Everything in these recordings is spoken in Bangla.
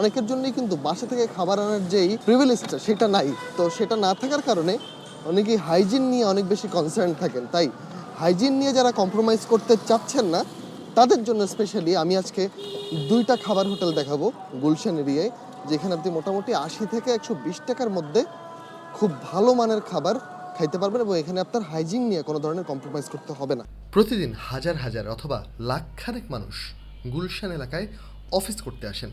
অনেকের জন্যই কিন্তু বাসা থেকে খাবার আনার যেই প্রিভিলেজটা সেটা নাই। তো সেটা না থাকার কারণে অনেকেই হাইজিন নিয়ে অনেক বেশি কনসার্ন থাকেন। তাই হাইজিন নিয়ে যারা কম্প্রোমাইজ করতে চাচ্ছেন না, তাদের জন্য স্পেশালি আমি আজকে দুইটা খাবার হোটেল দেখাবো গুলশান এরিয়ায়, যেখানে আপনি মোটামুটি আশি থেকে একশো বিশ টাকার মধ্যে খুব ভালো মানের খাবার খাইতে পারবেন এবং এখানে আপনার হাইজিন নিয়ে কোনো ধরনের কম্প্রোমাইজ করতে হবে না। প্রতিদিন হাজার হাজার অথবা লাখখানেক মানুষ গুলশান এলাকায় অফিস করতে আসেন।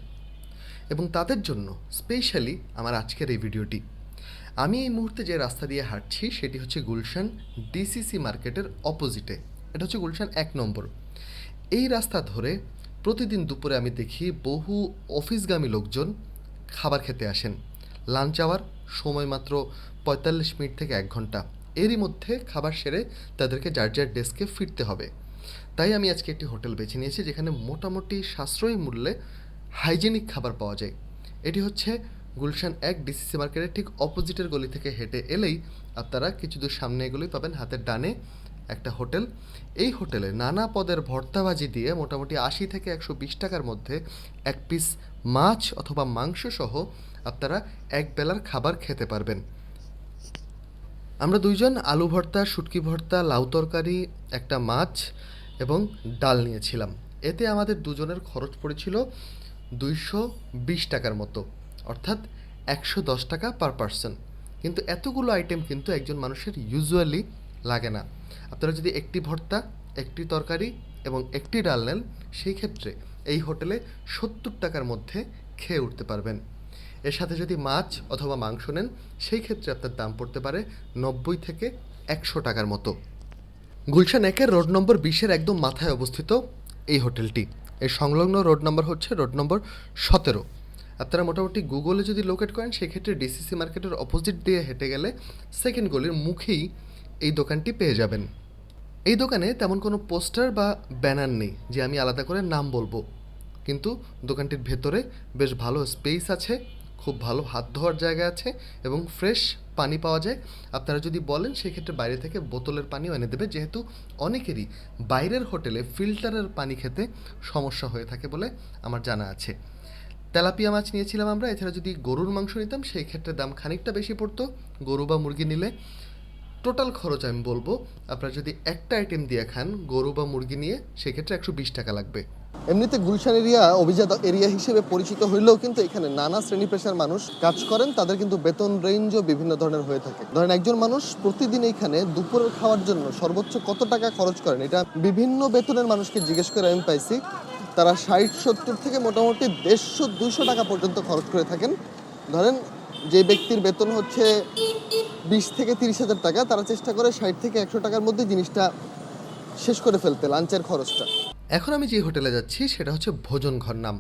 এবং তাদের জন্য স্পেশালি আমার আজকের এই ভিডিওটি। আমি এই মুহূর্তে যে রাস্তা দিয়ে হাঁটছি, সেটি হচ্ছে গুলশান ডিসিসি মার্কেটের অপোজিটে এটা হচ্ছে গুলশান এক নম্বর। এই রাস্তা ধরে প্রতিদিন দুপুরে আমি দেখি বহু অফিসগামী লোকজন খাবার খেতে আসেন। লাঞ্চ আওয়ার সময় মাত্র পঁয়তাল্লিশ মিনিট থেকে এক ঘণ্টা। এরই মধ্যে খাবার সেরে তাদেরকে যার যার ডেস্কে ফিরতে হবে। তাই আমি আজকে একটি হোটেল বেছে নিয়েছি, যেখানে মোটামুটি সাশ্রয়ী মূল্যে হাইজেনিক খাবার পাওয়া যায়। এটি হচ্ছে গুলশান এক ডিসিসি মার্কেটের ঠিক অপোজিটের গলি থেকে হেঁটে এলেই আপনারা কিছু দূর সামনে এগুলোই পাবেন হাতের ডানে একটা হোটেল। এই হোটেলে নানা পদের ভর্তাবাজি দিয়ে মোটামুটি আশি থেকে একশো বিশ টাকার মধ্যে এক পিস মাছ অথবা মাংস সহ আপনারা এক বেলার খাবার খেতে পারবেন। আমরা দুইজন আলু ভর্তা, শুটকি ভর্তা, লাউ তরকারি, একটা মাছ এবং ডাল নিয়েছিলাম। এতে আমাদের দুজনের খরচ পড়েছিল দুইশো বিশ টাকার মতো, অর্থাৎ একশো দশ টাকা পার পার্সন কিন্তু এতগুলো আইটেম কিন্তু একজন মানুষের ইউজুয়ালি লাগে না। আপনারা যদি একটি ভর্তা, একটি তরকারি এবং একটি ডাল নেন, সেই ক্ষেত্রে এই হোটেলে সত্তর টাকার মধ্যে খেয়ে উঠতে পারবেন। এর সাথে যদি মাছ অথবা মাংস নেন, সেই ক্ষেত্রে আপনার দাম পড়তে পারে নব্বই থেকে একশো টাকার মতো। গুলশান একের রোড নম্বর বিশের একদম মাথায় অবস্থিত এই হোটেলটি। এর সংলগ্ন রোড নম্বর হচ্ছে রোড নম্বর সতেরো। আপনারা মোটামুটি গুগলে যদি লোকেট করেন, সেক্ষেত্রে ডিসিসি মার্কেটের অপোজিট দিয়ে হেঁটে গেলে সেকেন্ড গলির মুখেই এই দোকানটি পেয়ে যাবেন। এই দোকানে তেমন কোনো পোস্টার বা ব্যানার নেই, যে আমি আলাদা করে নাম বলব। কিন্তু দোকানটির ভেতরে বেশ ভালো স্পেস আছে। খুব ভালো হাত ধোয়ার জায়গা আছে এবং ফ্রেশ পানি পাওয়া যায়। আপনারা যদি বলেন, সেক্ষেত্রে বাইরে থেকে বোতলের পানিও এনে দেবে। যেহেতু অনেকেরই বাইরের হোটেলে ফিল্টারের পানি খেতে সমস্যা হয়ে থাকে বলে আমার জানা আছে। তেলাপিয়া মাছ নিয়েছিলাম আমরা, এছাড়া যদি গরুর মাংস নিতাম সেই ক্ষেত্রে দাম খানিকটা বেশি পড়তো। গরু বা মুরগি নিলে টোটাল খরচ আমি বলব, আপনারা যদি একটা আইটেম দিয়ে খান, গরু বা মুরগি নিয়ে, সেক্ষেত্রে একশো বিশ টাকা লাগবে। এমনিতে গুলশান এরিয়া, অভিজাত এরিয়া হিসেবে পরিচিত হইলেও কিন্তু এখানে নানা শ্রেণি পেশার মানুষ কাজ করেন, তাদের কিন্তু বেতন রেঞ্জও বিভিন্ন ধরনের হয়ে থাকে। ধরেন একজন মানুষ প্রতিদিন এখানে দুপুরের খাওয়ার জন্য সর্বোচ্চ কত টাকা খরচ করেন? এটা বিভিন্ন বেতনের মানুষকে জিজ্ঞেস করে আমি পাইছি। তারা ষাট সত্তর থেকে মোটামুটি দেড়শো দুশো টাকা পর্যন্ত খরচ করে থাকেন। ধরেন যে ব্যক্তির বেতন হচ্ছে বিশ থেকে তিরিশ হাজার টাকা, তারা চেষ্টা করে ষাট থেকে একশো টাকার মধ্যে জিনিসটা শেষ করে ফেলতে, লাঞ্চের খরচটা। এখন আমি যে হোটেলে যাচ্ছি, সেটা হচ্ছে ভোজন ঘর নাম।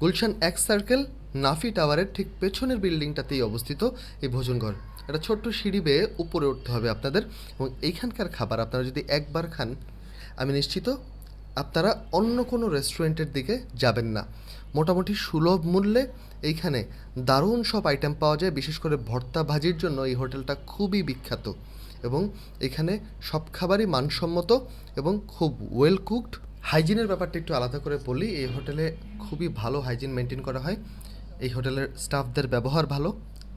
গুলশান এক সার্কেল নাফি টাওয়ারের ঠিক পেছনের বিল্ডিংটাতেই অবস্থিত এই ভোজন ঘর। একটা ছোট্ট সিঁড়ি বেয়ে উপরে উঠতে হবে আপনাদের এবং এইখানকার খাবার আপনারা যদি একবার খান, আমি নিশ্চিত আপনারা অন্য কোনো রেস্টুরেন্টের দিকে যাবেন না। মোটামুটি সুলভ মূল্যে এইখানে দারুণ সব আইটেম পাওয়া যায়, বিশেষ করে ভর্তা ভাজির জন্য এই হোটেলটা খুবই বিখ্যাত। এবং এখানে সব খাবারই মানসম্মত এবং খুব ওয়েল কুকড হাইজিনের ব্যাপারটা একটু আলাদা করে বলি, এই হোটেলে খুবই ভালো হাইজিন মেনটেন করা হয়। এই হোটেলের স্টাফদের ব্যবহার ভালো।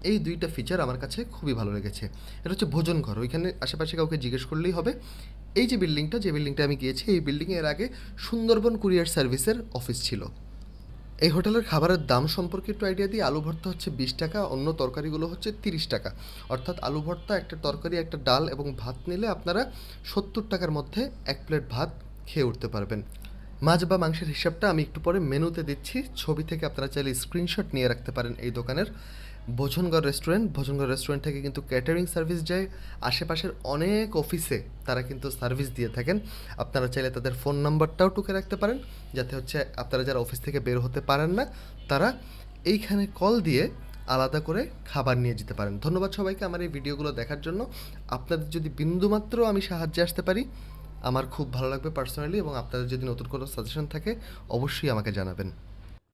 এই দুইটা ফিচার আমার কাছে খুবই ভালো লেগেছে। এটা হচ্ছে ভোজন ঘর, ওইখানে আশেপাশে কাউকে জিজ্ঞেস করলেই হবে। এই যে বিল্ডিংটা যে বিল্ডিংটা আমি গিয়েছি, এই বিল্ডিংয়ের আগে সুন্দরবন কুরিয়ার সার্ভিসের অফিস ছিল। এই হোটেলের খাবারের দাম সম্পর্কে একটু আইডিয়া দিই। আলু ভর্তা হচ্ছে বিশ টাকা, অন্য তরকারিগুলো হচ্ছে তিরিশ টাকা। অর্থাৎ আলু ভর্তা, একটা তরকারি, একটা ডাল এবং ভাত নিলে আপনারা সত্তর টাকার মধ্যে এক প্লেট ভাত খেয়ে উঠতে পারবেন। মাছ বা মাংসের হিসাবটা আমি একটু পরে মেনুতে দিচ্ছি। ছবি থেকে আপনারা চাইলে স্ক্রিনশট নিয়ে রাখতে পারেন এই দোকানের। ভোজনগড় রেস্টুরেন্ট ভোজনগড় রেস্টুরেন্ট থেকে কিন্তু ক্যাটারিং সার্ভিস যায়। আশেপাশের অনেক অফিসে তারা কিন্তু সার্ভিস দিয়ে থাকেন। আপনারা চাইলে তাদের ফোন নাম্বারটাও টুকে রাখতে পারেন। যাতে হচ্ছে আপনারা যারা অফিস থেকে বের হতে পারেন না, তারা এইখানে কল দিয়ে আলাদা করে খাবার নিয়ে যেতে পারেন। ধন্যবাদ সবাইকে আমার এই ভিডিওগুলো দেখার জন্য। আপনাদের যদি বিন্দুমাত্র আমি সাহায্যে আসতে পারি আমার খুব ভালো লাগবে পার্সোনালি এবং আপনাদের যদি নতুন কোনো সাজেশন থাকে, অবশ্যই আমাকে জানাবেন।